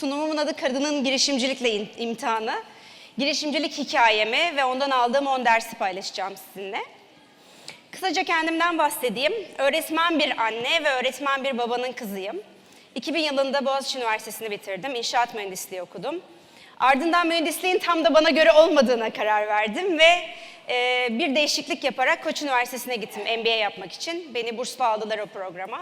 Sunumumun adı Kadının Girişimcilikle İm- İmtihanı. Girişimcilik hikayemi ve ondan aldığım 10 dersi paylaşacağım sizinle. Kısaca kendimden bahsedeyim. Öğretmen bir anne ve öğretmen bir babanın kızıyım. 2000 yılında Boğaziçi Üniversitesi'ni bitirdim. İnşaat mühendisliği okudum. Ardından mühendisliğin tam da bana göre olmadığına karar verdim ve e, bir değişiklik yaparak Koç Üniversitesi'ne gittim MBA yapmak için. Beni burslu aldılar o programa.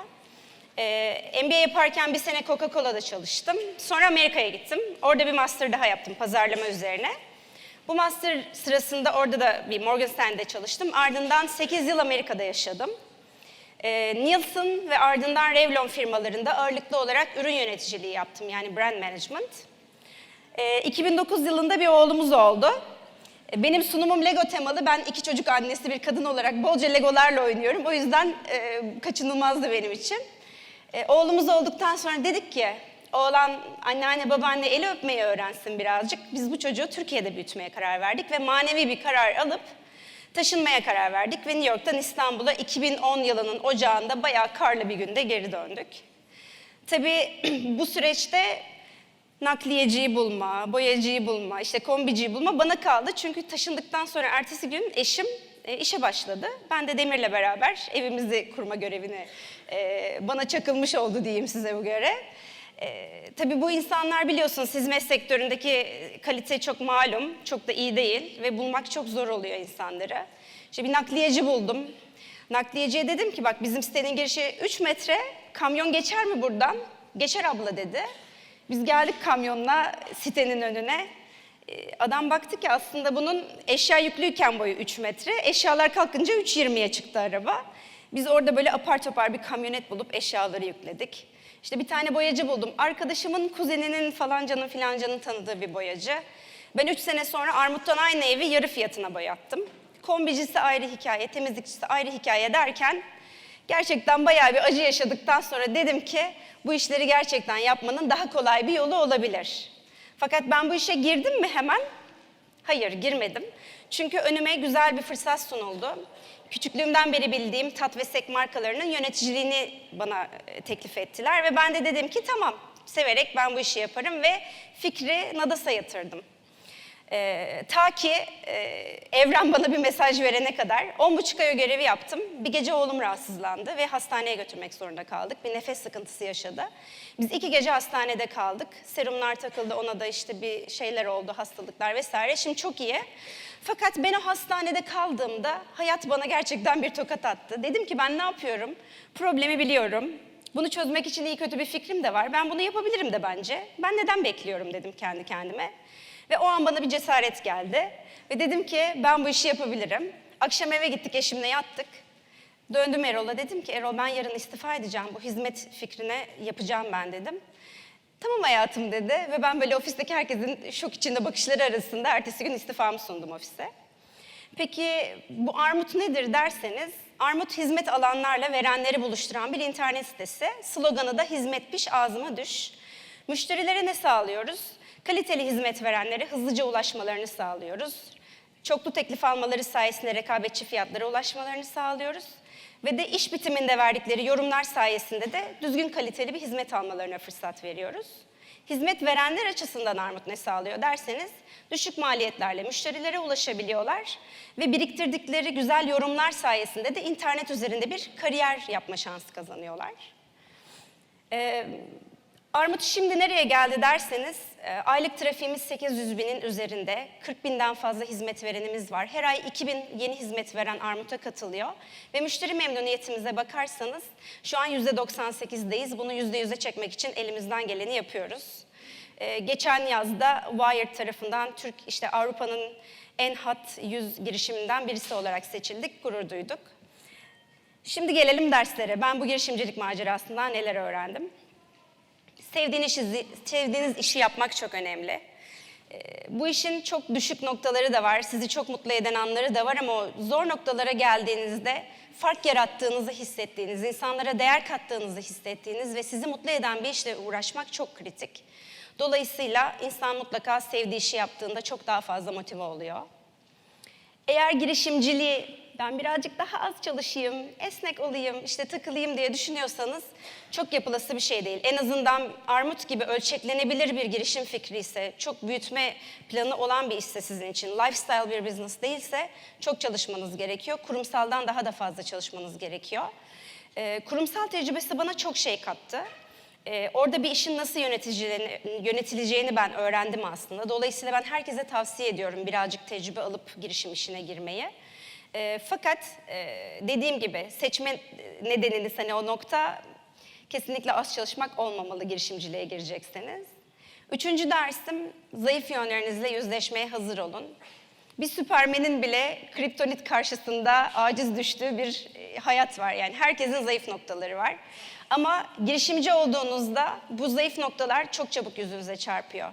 Ee, MBA yaparken bir sene Coca-Cola'da çalıştım. Sonra Amerika'ya gittim. Orada bir master daha yaptım pazarlama üzerine. Bu master sırasında orada da bir Morgan Stanley'de çalıştım. Ardından 8 yıl Amerika'da yaşadım. Ee, Nielsen ve ardından Revlon firmalarında ağırlıklı olarak ürün yöneticiliği yaptım. Yani brand management. Ee, 2009 yılında bir oğlumuz oldu. Ee, Benim sunumum Lego temalı. Ben iki çocuk annesi bir kadın olarak bolca Legolarla oynuyorum. O yüzden e, kaçınılmazdı benim için. E, oğlumuz olduktan sonra dedik ki, oğlan anneanne babaanne eli öpmeyi öğrensin birazcık. Biz bu çocuğu Türkiye'de büyütmeye karar verdik ve manevi bir karar alıp taşınmaya karar verdik. Ve New York'tan İstanbul'a 2010 yılının ocağında bayağı karlı bir günde geri döndük. Tabii bu süreçte nakliyeciyi bulma, boyacıyı bulma, işte kombiciyi bulma bana kaldı. Çünkü taşındıktan sonra ertesi gün eşim e, işe başladı. Ben de Demir'le beraber evimizi kurma görevini e, bana çakılmış oldu diyeyim size bu göre. E, tabii bu insanlar biliyorsunuz hizmet sektöründeki kalite çok malum, çok da iyi değil ve bulmak çok zor oluyor insanları. İşte bir nakliyeci buldum. Nakliyeciye dedim ki bak bizim sitenin girişi 3 metre, kamyon geçer mi buradan? Geçer abla dedi. Biz geldik kamyonla sitenin önüne. Ee, Adam baktı ki aslında bunun eşya yüklüyken boyu 3 metre, eşyalar kalkınca 3.20'ye çıktı araba. Biz orada böyle apar topar bir kamyonet bulup eşyaları yükledik. İşte bir tane boyacı buldum. Arkadaşımın kuzeninin falancanın filancanın tanıdığı bir boyacı. Ben 3 sene sonra Armut'tan aynı evi yarı fiyatına boyattım. Kombicisi ayrı hikaye, temizlikçisi ayrı hikaye derken gerçekten bayağı bir acı yaşadıktan sonra dedim ki bu işleri gerçekten yapmanın daha kolay bir yolu olabilir. Fakat ben bu işe girdim mi hemen? Hayır, girmedim. Çünkü önüme güzel bir fırsat sunuldu. Küçüklüğümden beri bildiğim tat ve sek markalarının yöneticiliğini bana e, teklif ettiler ve ben de dedim ki tamam, severek ben bu işi yaparım ve fikri Nadas'a yatırdım. Ee, ta ki e, evren bana bir mesaj verene kadar 10,5 ay görevi yaptım. Bir gece oğlum rahatsızlandı ve hastaneye götürmek zorunda kaldık. Bir nefes sıkıntısı yaşadı. Biz iki gece hastanede kaldık. Serumlar takıldı ona da işte bir şeyler oldu, hastalıklar vesaire. Şimdi çok iyi. Fakat ben o hastanede kaldığımda hayat bana gerçekten bir tokat attı. Dedim ki ben ne yapıyorum? Problemi biliyorum. Bunu çözmek için iyi kötü bir fikrim de var. Ben bunu yapabilirim de bence. Ben neden bekliyorum dedim kendi kendime. Ve o an bana bir cesaret geldi. Ve dedim ki ben bu işi yapabilirim. Akşam eve gittik eşimle yattık. Döndüm Erol'a dedim ki Erol ben yarın istifa edeceğim. Bu hizmet fikrine yapacağım ben dedim. Tamam hayatım dedi ve ben böyle ofisteki herkesin şok içinde bakışları arasında ertesi gün istifamı sundum ofise. Peki bu Armut nedir derseniz, Armut hizmet alanlarla verenleri buluşturan bir internet sitesi. Sloganı da hizmet piş ağzıma düş. Müşterilere ne sağlıyoruz? Kaliteli hizmet verenlere hızlıca ulaşmalarını sağlıyoruz. Çoklu teklif almaları sayesinde rekabetçi fiyatlara ulaşmalarını sağlıyoruz. Ve de iş bitiminde verdikleri yorumlar sayesinde de düzgün kaliteli bir hizmet almalarına fırsat veriyoruz. Hizmet verenler açısından Armut ne sağlıyor derseniz düşük maliyetlerle müşterilere ulaşabiliyorlar ve biriktirdikleri güzel yorumlar sayesinde de internet üzerinde bir kariyer yapma şansı kazanıyorlar. Ee, Armut şimdi nereye geldi derseniz e, aylık trafiğimiz 800 binin üzerinde, 40 binden fazla hizmet verenimiz var. Her ay 2000 yeni hizmet veren Armut'a katılıyor ve müşteri memnuniyetimize bakarsanız şu an %98'deyiz. Bunu %100'e çekmek için elimizden geleni yapıyoruz. E, geçen yazda Wired tarafından Türk işte Avrupa'nın en hot 100 girişiminden birisi olarak seçildik, gurur duyduk. Şimdi gelelim derslere. Ben bu girişimcilik macerasından neler öğrendim? Sevdiğiniz işi, sevdiğiniz işi yapmak çok önemli. Ee, Bu işin çok düşük noktaları da var, sizi çok mutlu eden anları da var ama o zor noktalara geldiğinizde fark yarattığınızı hissettiğiniz, insanlara değer kattığınızı hissettiğiniz ve sizi mutlu eden bir işle uğraşmak çok kritik. Dolayısıyla insan mutlaka sevdiği işi yaptığında çok daha fazla motive oluyor. Eğer girişimciliği ben birazcık daha az çalışayım, esnek olayım, işte takılayım diye düşünüyorsanız çok yapılası bir şey değil. En azından armut gibi ölçeklenebilir bir girişim fikri ise, çok büyütme planı olan bir işse sizin için, lifestyle bir business değilse çok çalışmanız gerekiyor. Kurumsaldan daha da fazla çalışmanız gerekiyor. Ee, kurumsal tecrübesi bana çok şey kattı. Ee, orada bir işin nasıl yönetileceğini ben öğrendim aslında. Dolayısıyla ben herkese tavsiye ediyorum birazcık tecrübe alıp girişim işine girmeyi. Ee, fakat e, dediğim gibi seçme nedeniniz hani o nokta kesinlikle az çalışmak olmamalı girişimciliğe girecekseniz. Üçüncü dersim zayıf yönlerinizle yüzleşmeye hazır olun. Bir süpermenin bile kriptonit karşısında aciz düştüğü bir e, hayat var. Yani herkesin zayıf noktaları var. Ama girişimci olduğunuzda bu zayıf noktalar çok çabuk yüzünüze çarpıyor.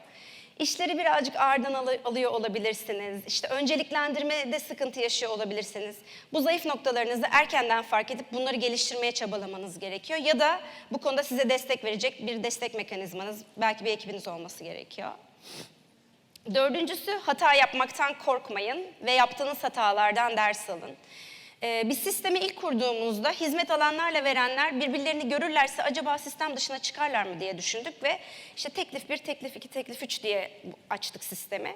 İşleri birazcık ağırdan alı- alıyor olabilirsiniz. İşte önceliklendirmede sıkıntı yaşıyor olabilirsiniz. Bu zayıf noktalarınızı erkenden fark edip bunları geliştirmeye çabalamanız gerekiyor. Ya da bu konuda size destek verecek bir destek mekanizmanız, belki bir ekibiniz olması gerekiyor. Dördüncüsü hata yapmaktan korkmayın ve yaptığınız hatalardan ders alın. Ee, biz sistemi ilk kurduğumuzda hizmet alanlarla verenler birbirlerini görürlerse acaba sistem dışına çıkarlar mı diye düşündük ve işte teklif bir, teklif iki, teklif üç diye açtık sistemi.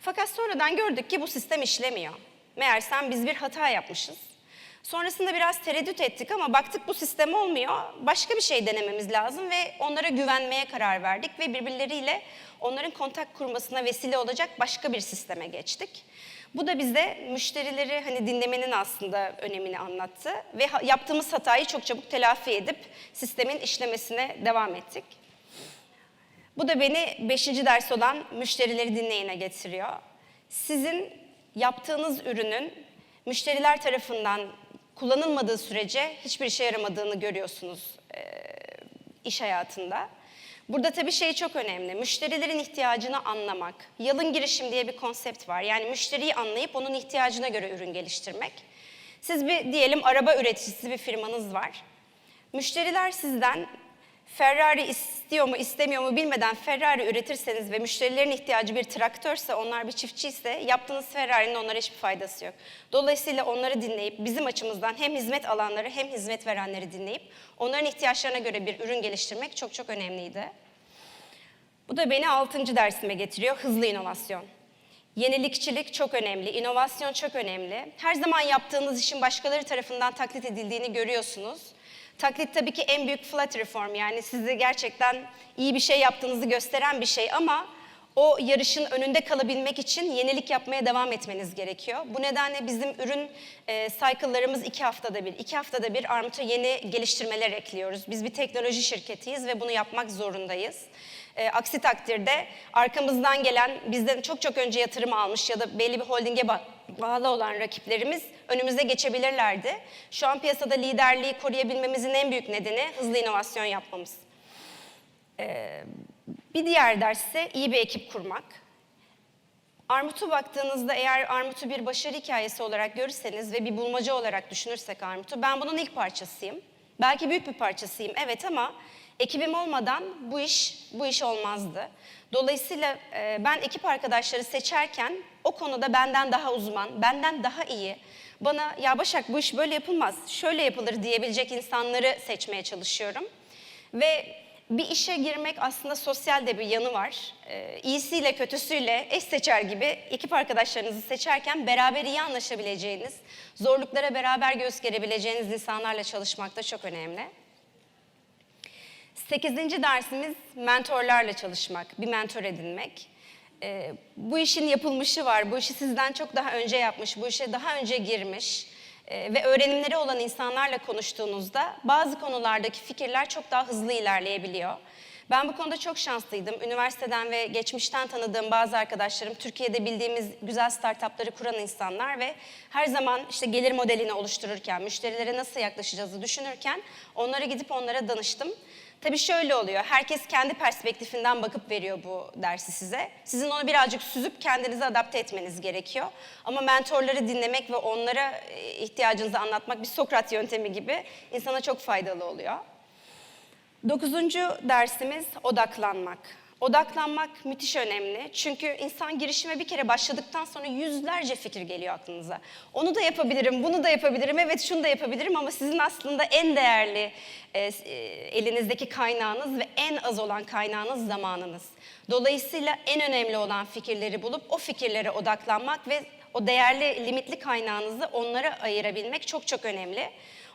Fakat sonradan gördük ki bu sistem işlemiyor. Meğersem biz bir hata yapmışız. Sonrasında biraz tereddüt ettik ama baktık bu sistem olmuyor. Başka bir şey denememiz lazım ve onlara güvenmeye karar verdik ve birbirleriyle onların kontak kurmasına vesile olacak başka bir sisteme geçtik. Bu da bize müşterileri hani dinlemenin aslında önemini anlattı ve yaptığımız hatayı çok çabuk telafi edip sistemin işlemesine devam ettik. Bu da beni beşinci ders olan müşterileri dinleyine getiriyor. Sizin yaptığınız ürünün müşteriler tarafından kullanılmadığı sürece hiçbir işe yaramadığını görüyorsunuz eee, iş hayatında. Burada tabii şey çok önemli. Müşterilerin ihtiyacını anlamak. Yalın girişim diye bir konsept var. Yani müşteriyi anlayıp onun ihtiyacına göre ürün geliştirmek. Siz bir diyelim araba üreticisi bir firmanız var. Müşteriler sizden Ferrari istiyor mu istemiyor mu bilmeden Ferrari üretirseniz ve müşterilerin ihtiyacı bir traktörse onlar bir çiftçiyse yaptığınız Ferrari'nin onlara hiçbir faydası yok. Dolayısıyla onları dinleyip bizim açımızdan hem hizmet alanları hem hizmet verenleri dinleyip onların ihtiyaçlarına göre bir ürün geliştirmek çok çok önemliydi. Bu da beni altıncı dersime getiriyor, hızlı inovasyon. Yenilikçilik çok önemli, inovasyon çok önemli. Her zaman yaptığınız işin başkaları tarafından taklit edildiğini görüyorsunuz. Taklit tabii ki en büyük flattery form yani sizi gerçekten iyi bir şey yaptığınızı gösteren bir şey ama o yarışın önünde kalabilmek için yenilik yapmaya devam etmeniz gerekiyor. Bu nedenle bizim ürün e, cycle'larımız iki haftada bir. iki haftada bir Armut'a yeni geliştirmeler ekliyoruz. Biz bir teknoloji şirketiyiz ve bunu yapmak zorundayız. E, aksi takdirde arkamızdan gelen bizden çok çok önce yatırım almış ya da belli bir holdinge ba- bağlı olan rakiplerimiz önümüze geçebilirlerdi. Şu an piyasada liderliği koruyabilmemizin en büyük nedeni hızlı inovasyon yapmamız. Bir diğer ders ise iyi bir ekip kurmak. Armut'u baktığınızda eğer Armut'u bir başarı hikayesi olarak görürseniz ve bir bulmaca olarak düşünürsek Armut'u ben bunun ilk parçasıyım. Belki büyük bir parçasıyım evet ama ekibim olmadan bu iş bu iş olmazdı. Dolayısıyla e, ben ekip arkadaşları seçerken o konuda benden daha uzman, benden daha iyi, bana ya Başak bu iş böyle yapılmaz, şöyle yapılır diyebilecek insanları seçmeye çalışıyorum. Ve bir işe girmek aslında sosyal de bir yanı var. Ee, iyisiyle kötüsüyle eş seçer gibi ekip arkadaşlarınızı seçerken beraber iyi anlaşabileceğiniz, zorluklara beraber göz gerebileceğiniz insanlarla çalışmak da çok önemli. Sekizinci dersimiz mentorlarla çalışmak, bir mentor edinmek. Ee, bu işin yapılmışı var, bu işi sizden çok daha önce yapmış, bu işe daha önce girmiş e, ve öğrenimleri olan insanlarla konuştuğunuzda bazı konulardaki fikirler çok daha hızlı ilerleyebiliyor. Ben bu konuda çok şanslıydım. Üniversiteden ve geçmişten tanıdığım bazı arkadaşlarım Türkiye'de bildiğimiz güzel startupları kuran insanlar ve her zaman işte gelir modelini oluştururken, müşterilere nasıl yaklaşacağızı düşünürken onlara gidip onlara danıştım. Tabii şöyle oluyor, herkes kendi perspektifinden bakıp veriyor bu dersi size. Sizin onu birazcık süzüp kendinize adapte etmeniz gerekiyor. Ama mentorları dinlemek ve onlara e, ihtiyacınızı anlatmak bir Sokrat yöntemi gibi insana çok faydalı oluyor. Dokuzuncu dersimiz odaklanmak. Odaklanmak müthiş önemli. Çünkü insan girişime bir kere başladıktan sonra yüzlerce fikir geliyor aklınıza. Onu da yapabilirim, bunu da yapabilirim, evet şunu da yapabilirim ama sizin aslında en değerli e, e, elinizdeki kaynağınız ve en az olan kaynağınız zamanınız. Dolayısıyla en önemli olan fikirleri bulup o fikirlere odaklanmak ve o değerli limitli kaynağınızı onlara ayırabilmek çok çok önemli.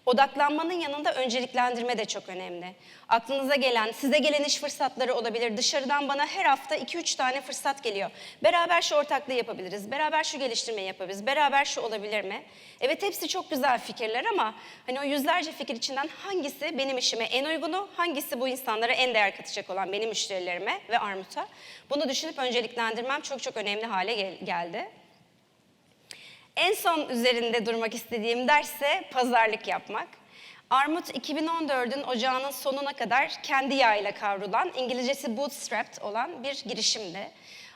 Odaklanmanın yanında önceliklendirme de çok önemli. Aklınıza gelen, size gelen iş fırsatları olabilir. Dışarıdan bana her hafta 2-3 tane fırsat geliyor. Beraber şu ortaklığı yapabiliriz, beraber şu geliştirmeyi yapabiliriz, beraber şu olabilir mi? Evet hepsi çok güzel fikirler ama hani o yüzlerce fikir içinden hangisi benim işime en uygunu, hangisi bu insanlara en değer katacak olan benim müşterilerime ve Armut'a? Bunu düşünüp önceliklendirmem çok çok önemli hale gel- geldi. En son üzerinde durmak istediğim dersse pazarlık yapmak. Armut 2014'ün ocağının sonuna kadar kendi yağıyla kavrulan, İngilizcesi bootstrapped olan bir girişimdi.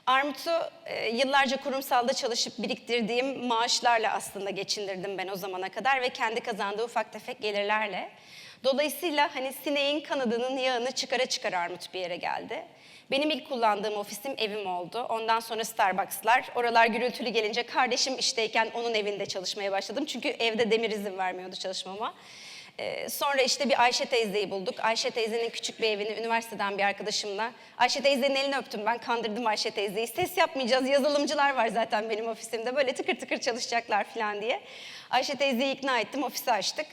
Armut'u e, yıllarca kurumsalda çalışıp biriktirdiğim maaşlarla aslında geçindirdim ben o zamana kadar ve kendi kazandığı ufak tefek gelirlerle. Dolayısıyla hani sineğin kanadının yağını çıkara çıkara Armut bir yere geldi. Benim ilk kullandığım ofisim evim oldu. Ondan sonra Starbucks'lar. Oralar gürültülü gelince kardeşim işteyken onun evinde çalışmaya başladım. Çünkü evde demir izin vermiyordu çalışmama. Ee, sonra işte bir Ayşe teyzeyi bulduk. Ayşe teyzenin küçük bir evini üniversiteden bir arkadaşımla. Ayşe teyzenin elini öptüm ben kandırdım Ayşe teyzeyi. Ses yapmayacağız yazılımcılar var zaten benim ofisimde. Böyle tıkır tıkır çalışacaklar falan diye. Ayşe teyzeyi ikna ettim ofisi açtık.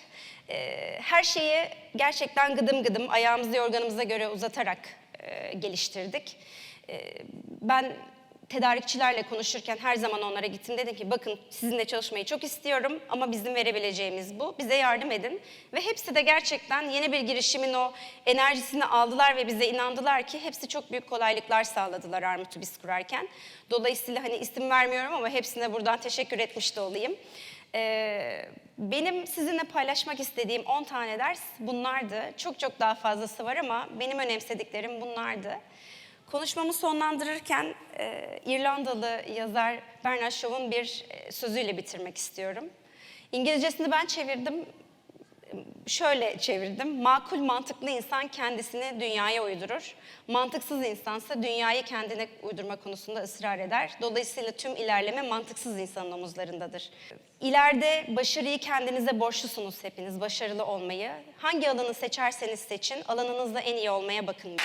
Ee, her şeyi gerçekten gıdım gıdım ayağımızı yorganımıza göre uzatarak e, geliştirdik. E, ben tedarikçilerle konuşurken her zaman onlara gittim. Dedim ki bakın sizinle çalışmayı çok istiyorum ama bizim verebileceğimiz bu. Bize yardım edin. Ve hepsi de gerçekten yeni bir girişimin o enerjisini aldılar ve bize inandılar ki hepsi çok büyük kolaylıklar sağladılar Armut'u biz kurarken. Dolayısıyla hani isim vermiyorum ama hepsine buradan teşekkür etmiş de olayım. Ee, benim sizinle paylaşmak istediğim 10 tane ders bunlardı. Çok çok daha fazlası var ama benim önemsediklerim bunlardı. Konuşmamı sonlandırırken e, İrlandalı yazar Bernard Shaw'un bir e, sözüyle bitirmek istiyorum. İngilizcesini ben çevirdim. Şöyle çevirdim. Makul mantıklı insan kendisini dünyaya uydurur. Mantıksız insansa dünyayı kendine uydurma konusunda ısrar eder. Dolayısıyla tüm ilerleme mantıksız insanın omuzlarındadır. İleride başarıyı kendinize borçlusunuz hepiniz, başarılı olmayı. Hangi alanı seçerseniz seçin, alanınızda en iyi olmaya bakın.